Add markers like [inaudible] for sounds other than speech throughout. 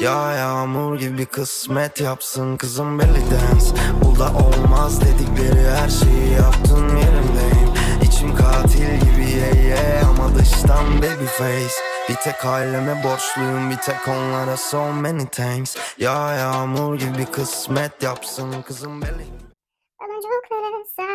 Ya yağmur gibi kısmet yapsın kızım belly dance Bu da olmaz dedikleri her şeyi yaptın yerimdeyim. İçim katil gibi ye ye ama dıştan baby face. Bir tek aileme borçluyum bir tek onlara so many thanks. Ya yağmur gibi kısmet yapsın kızım say.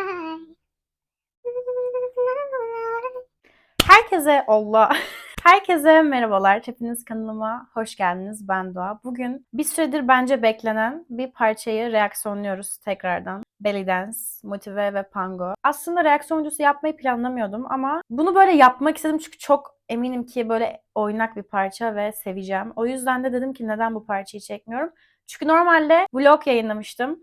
Herkese Allah. Herkese merhabalar. Hepiniz kanalıma hoş geldiniz. Ben Doğa. Bugün bir süredir bence beklenen bir parçayı reaksiyonluyoruz tekrardan. Belly Dance, Motive ve Pango. Aslında reaksiyon videosu yapmayı planlamıyordum ama bunu böyle yapmak istedim çünkü çok eminim ki böyle oynak bir parça ve seveceğim. O yüzden de dedim ki neden bu parçayı çekmiyorum? Çünkü normalde vlog yayınlamıştım.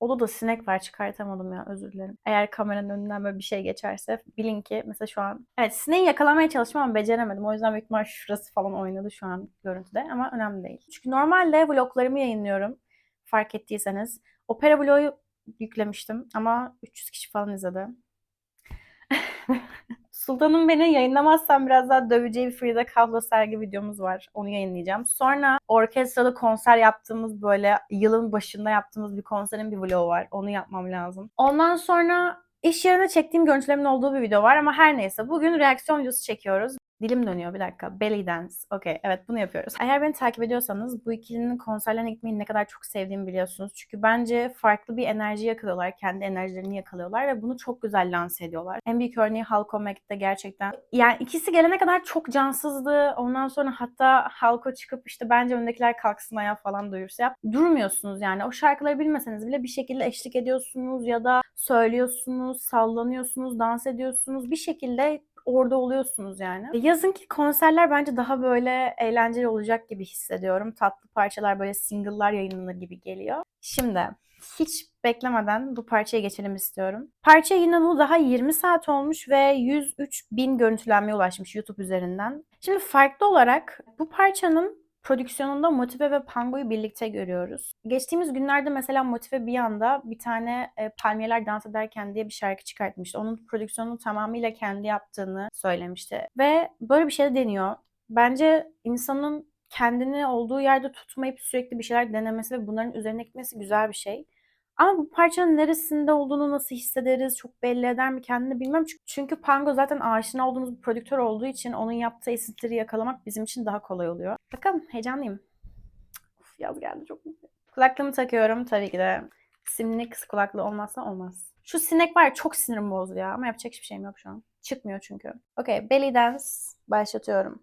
Odada sinek var çıkartamadım ya özür dilerim. Eğer kameranın önünden böyle bir şey geçerse bilin ki mesela şu an evet sineği yakalamaya çalıştım ama beceremedim. O yüzden büyük ihtimal şurası falan oynadı şu an görüntüde ama önemli değil. Çünkü normalde vloglarımı yayınlıyorum fark ettiyseniz. Opera vlogu yüklemiştim ama 300 kişi falan izledi. [laughs] Sultan'ın beni yayınlamazsam biraz daha döveceği bir Frida Kahlo sergi videomuz var. Onu yayınlayacağım. Sonra orkestralı konser yaptığımız böyle yılın başında yaptığımız bir konserin bir vlogu var. Onu yapmam lazım. Ondan sonra iş yerine çektiğim görüntülerimin olduğu bir video var ama her neyse. Bugün reaksiyon videosu çekiyoruz. Dilim dönüyor bir dakika. Belly dance. Okey evet bunu yapıyoruz. Eğer beni takip ediyorsanız bu ikilinin konserlerine gitmeyi ne kadar çok sevdiğimi biliyorsunuz. Çünkü bence farklı bir enerji yakalıyorlar. Kendi enerjilerini yakalıyorlar ve bunu çok güzel lanse ediyorlar. En büyük örneği Halko Mac'te gerçekten. Yani ikisi gelene kadar çok cansızdı. Ondan sonra hatta Halko çıkıp işte bence öndekiler kalksın ayağa falan duyursa yap. Durmuyorsunuz yani. O şarkıları bilmeseniz bile bir şekilde eşlik ediyorsunuz ya da söylüyorsunuz, sallanıyorsunuz, dans ediyorsunuz. Bir şekilde orada oluyorsunuz yani. Yazın ki konserler bence daha böyle eğlenceli olacak gibi hissediyorum. Tatlı parçalar böyle single'lar yayınlanır gibi geliyor. Şimdi hiç beklemeden bu parçaya geçelim istiyorum. Parça yayınlanalı daha 20 saat olmuş ve 103 bin görüntülenmeye ulaşmış YouTube üzerinden. Şimdi farklı olarak bu parçanın prodüksiyonunda Motive ve Pango'yu birlikte görüyoruz. Geçtiğimiz günlerde mesela Motive bir anda bir tane e, Palmiyeler Dans Ederken diye bir şarkı çıkartmıştı. Onun prodüksiyonunu tamamıyla kendi yaptığını söylemişti. Ve böyle bir şey de deniyor. Bence insanın kendini olduğu yerde tutmayıp sürekli bir şeyler denemesi ve bunların üzerine gitmesi güzel bir şey. Ama bu parçanın neresinde olduğunu nasıl hissederiz, çok belli eder mi kendini bilmem. Çünkü- Çünkü Pango zaten aşina olduğumuz bir prodüktör olduğu için onun yaptığı esintileri yakalamak bizim için daha kolay oluyor. Bakalım heyecanlıyım. Uf, yaz geldi çok mutluyum. Kulaklığımı takıyorum tabii ki de. Simli kısa kulaklığı olmazsa olmaz. Şu sinek var ya çok sinirim bozdu ya ama yapacak hiçbir şeyim yok şu an. Çıkmıyor çünkü. Okey belly dance başlatıyorum.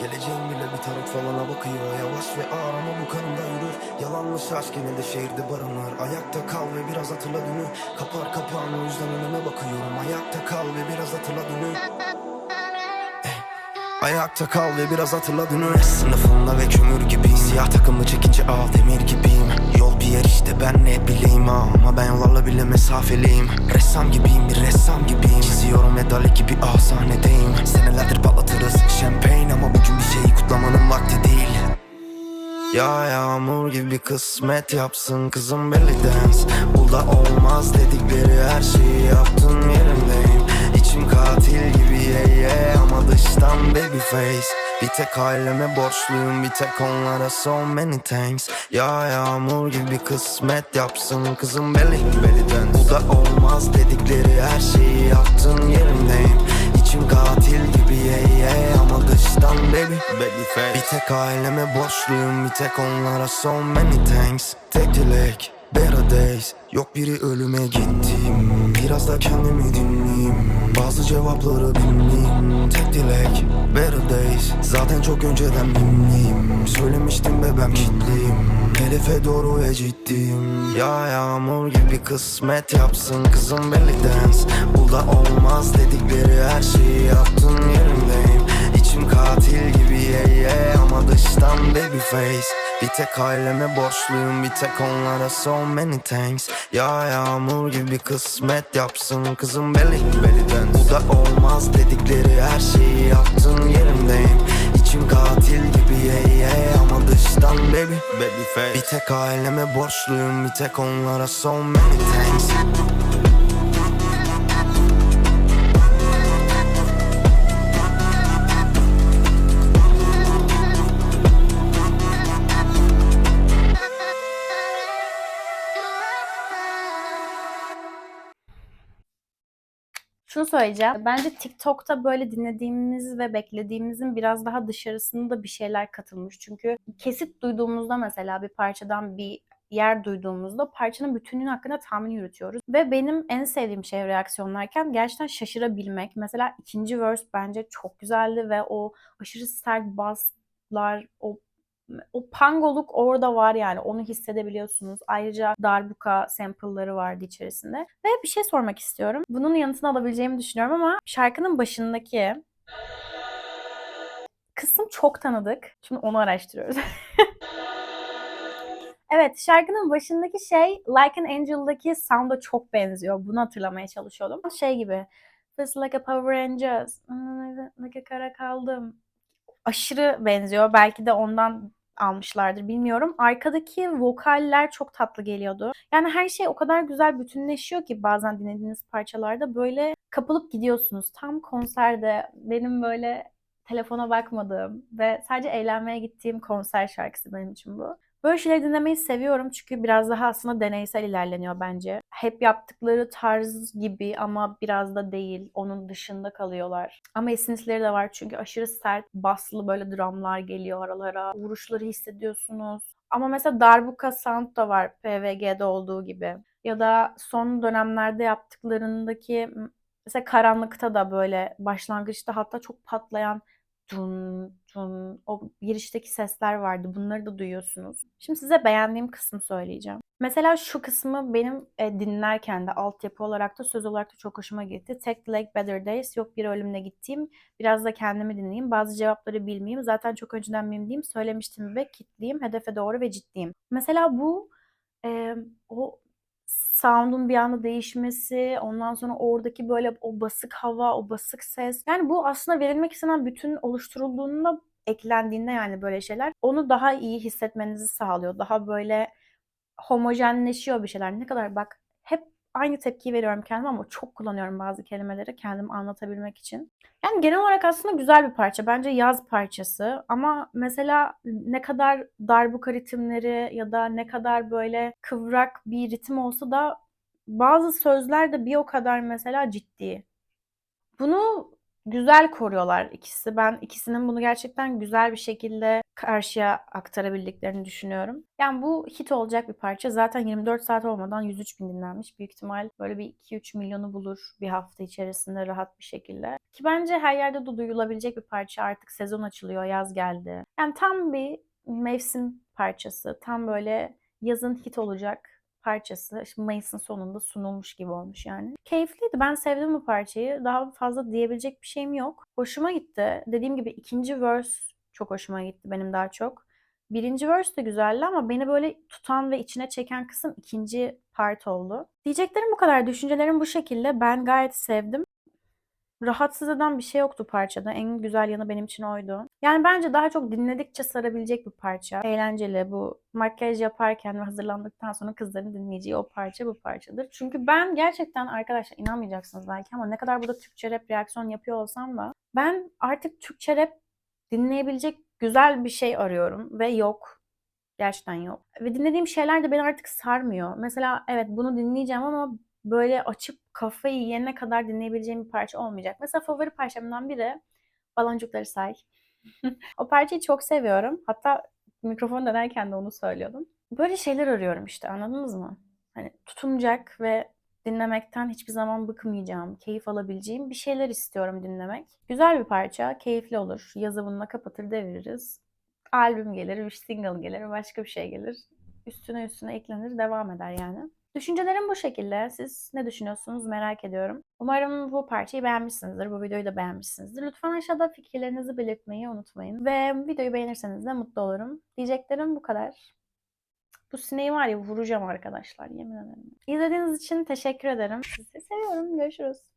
Geleceğim bile bir taraf falana bakıyor. Yavaş ve ağır ama bu kanımda yürür. Yalanmış aşk yine de şehirde barınır Ayakta kal ve biraz hatırla dünü Kapar kapağını o yüzden önüme bakıyorum. Ayakta kal ve biraz hatırla dünü Eh, Ayakta kal ve biraz hatırla dünü Sınıfımda ve kömür gibi Siyah takımı çekince al demir gibiyim. Yol bir yer işte ben ne bileyim Ama ben yollarla bile mesafeliyim. Ressam gibiyim bir ressam gibiyim. Çiziyorum ve gibi ah sahnedeyim Senelerdir patlatırız şampanya Ama bugün bir şeyi kutlamanın vakti değil. Ya yağmur gibi kısmet yapsın kızım belly dance Bu da olmaz dedikleri her şeyi yaptın yerimdeyim İçim katil gibi ye ye ama dıştan baby face. Bir tek aileme borçluyum bir tek onlara so many thanks. Ya yağmur gibi kısmet yapsın kızım belly dance Bu da olmaz dedikleri her şeyi yaptın yerimdeyim İçim katil gibi ye ye ama dıştan baby baby face. Bir tek aileme borçluyum bir tek onlara so many thanks. Tek dilek better days. Yok biri ölüme gittim Biraz da kendimi dinleyeyim. Bazı cevapları bilmeyeyim. Tek dilek better days. Zaten çok önceden bilmeyeyim Söylemiştim be ben kitliyim. Hedefe doğru ve ciddiyim Ya yağmur gibi kısmet yapsın kızım belly dance. Bu da olmaz dedikleri her şeyi yaptın yerimdeyim İçim katil gibi ye ye ama dıştan baby face Bir tek aileme borçluyum bir tek onlara so many thanks. Ya yağmur gibi kısmet yapsın kızım belly belly'den Bu da olmaz dedikleri her şeyi yaptın yerimdeyim. İçim katil gibi ye ye baby face Bir tek aileme borçluyum bir tek onlara so many thanks Şunu söyleyeceğim. Bence TikTok'ta böyle dinlediğimiz ve beklediğimizin biraz daha dışarısında bir şeyler katılmış. Çünkü kesit duyduğumuzda mesela bir parçadan bir yer duyduğumuzda parçanın bütünlüğü hakkında tahmin yürütüyoruz. Ve benim en sevdiğim şey reaksiyonlarken gerçekten şaşırabilmek. Mesela ikinci verse bence çok güzeldi ve o aşırı sert basslar, o o pangoluk orada var yani onu hissedebiliyorsunuz. Ayrıca darbuka sample'ları vardı içerisinde. Ve bir şey sormak istiyorum. Bunun yanıtını alabileceğimi düşünüyorum ama şarkının başındaki kısım çok tanıdık. Şimdi onu araştırıyoruz. [laughs] evet şarkının başındaki şey Like an Angel'daki sound'a çok benziyor. Bunu hatırlamaya çalışıyordum. Şey gibi. Feels like a Power Rangers. Like a kara kaldım. Aşırı benziyor. Belki de ondan almışlardır bilmiyorum. Arkadaki vokaller çok tatlı geliyordu. Yani her şey o kadar güzel bütünleşiyor ki bazen dinlediğiniz parçalarda böyle kapılıp gidiyorsunuz. Tam konserde benim böyle telefona bakmadığım ve sadece eğlenmeye gittiğim konser şarkısı benim için bu. Böyle şeyleri dinlemeyi seviyorum çünkü biraz daha aslında deneysel ilerleniyor bence. Hep yaptıkları tarz gibi ama biraz da değil. Onun dışında kalıyorlar. Ama esintileri de var çünkü aşırı sert, baslı böyle dramlar geliyor aralara. Vuruşları hissediyorsunuz. Ama mesela darbuka sound da var PVG'de olduğu gibi. Ya da son dönemlerde yaptıklarındaki mesela karanlıkta da böyle başlangıçta hatta çok patlayan dun dun o girişteki sesler vardı. Bunları da duyuyorsunuz. Şimdi size beğendiğim kısmı söyleyeceğim. Mesela şu kısmı benim e, dinlerken de altyapı olarak da söz olarak da çok hoşuma gitti. The Lake Better Days yok bir ölümle gittiğim. Biraz da kendimi dinleyeyim. Bazı cevapları bilmeyeyim. Zaten çok önceden bildiğim söylemiştim ve kitleyim. Hedefe doğru ve ciddiyim. Mesela bu e, o sound'un bir anda değişmesi, ondan sonra oradaki böyle o basık hava, o basık ses. Yani bu aslında verilmek istenen bütün oluşturulduğunda eklendiğinde yani böyle şeyler onu daha iyi hissetmenizi sağlıyor. Daha böyle homojenleşiyor bir şeyler. Ne kadar bak aynı tepkiyi veriyorum kendime ama çok kullanıyorum bazı kelimeleri kendimi anlatabilmek için. Yani genel olarak aslında güzel bir parça. Bence yaz parçası ama mesela ne kadar darbuka ritimleri ya da ne kadar böyle kıvrak bir ritim olsa da bazı sözler de bir o kadar mesela ciddi. Bunu güzel koruyorlar ikisi. Ben ikisinin bunu gerçekten güzel bir şekilde karşıya aktarabildiklerini düşünüyorum. Yani bu hit olacak bir parça. Zaten 24 saat olmadan 103 bin dinlenmiş. Büyük ihtimal böyle bir 2-3 milyonu bulur bir hafta içerisinde rahat bir şekilde. Ki bence her yerde de duyulabilecek bir parça. Artık sezon açılıyor, yaz geldi. Yani tam bir mevsim parçası. Tam böyle yazın hit olacak parçası. Şimdi Mayıs'ın sonunda sunulmuş gibi olmuş yani. Keyifliydi. Ben sevdim bu parçayı. Daha fazla diyebilecek bir şeyim yok. Hoşuma gitti. Dediğim gibi ikinci verse çok hoşuma gitti benim daha çok. Birinci verse de güzeldi ama beni böyle tutan ve içine çeken kısım ikinci part oldu. Diyeceklerim bu kadar. Düşüncelerim bu şekilde. Ben gayet sevdim. Rahatsız eden bir şey yoktu parçada. En güzel yanı benim için oydu. Yani bence daha çok dinledikçe sarabilecek bir parça. Eğlenceli bu makyaj yaparken ve hazırlandıktan sonra kızların dinleyeceği o parça bu parçadır. Çünkü ben gerçekten arkadaşlar inanmayacaksınız belki ama ne kadar burada Türkçe rap reaksiyon yapıyor olsam da ben artık Türkçe rap dinleyebilecek güzel bir şey arıyorum ve yok. Gerçekten yok. Ve dinlediğim şeyler de beni artık sarmıyor. Mesela evet bunu dinleyeceğim ama böyle açıp kafayı yiyene kadar dinleyebileceğim bir parça olmayacak. Mesela favori parçamdan biri Baloncukları Say. [laughs] o parçayı çok seviyorum. Hatta mikrofon dönerken de onu söylüyordum. Böyle şeyler arıyorum işte anladınız mı? Hani tutunacak ve dinlemekten hiçbir zaman bıkmayacağım, keyif alabileceğim bir şeyler istiyorum dinlemek. Güzel bir parça, keyifli olur. Yazı bununla kapatır deviririz. Albüm gelir, bir single gelir, başka bir şey gelir. Üstüne üstüne eklenir, devam eder yani. Düşüncelerim bu şekilde. Siz ne düşünüyorsunuz merak ediyorum. Umarım bu parçayı beğenmişsinizdir. Bu videoyu da beğenmişsinizdir. Lütfen aşağıda fikirlerinizi belirtmeyi unutmayın. Ve videoyu beğenirseniz de mutlu olurum. Diyeceklerim bu kadar. Bu sineği var ya vuracağım arkadaşlar yemin ederim. İzlediğiniz için teşekkür ederim. Sizi seviyorum. Görüşürüz.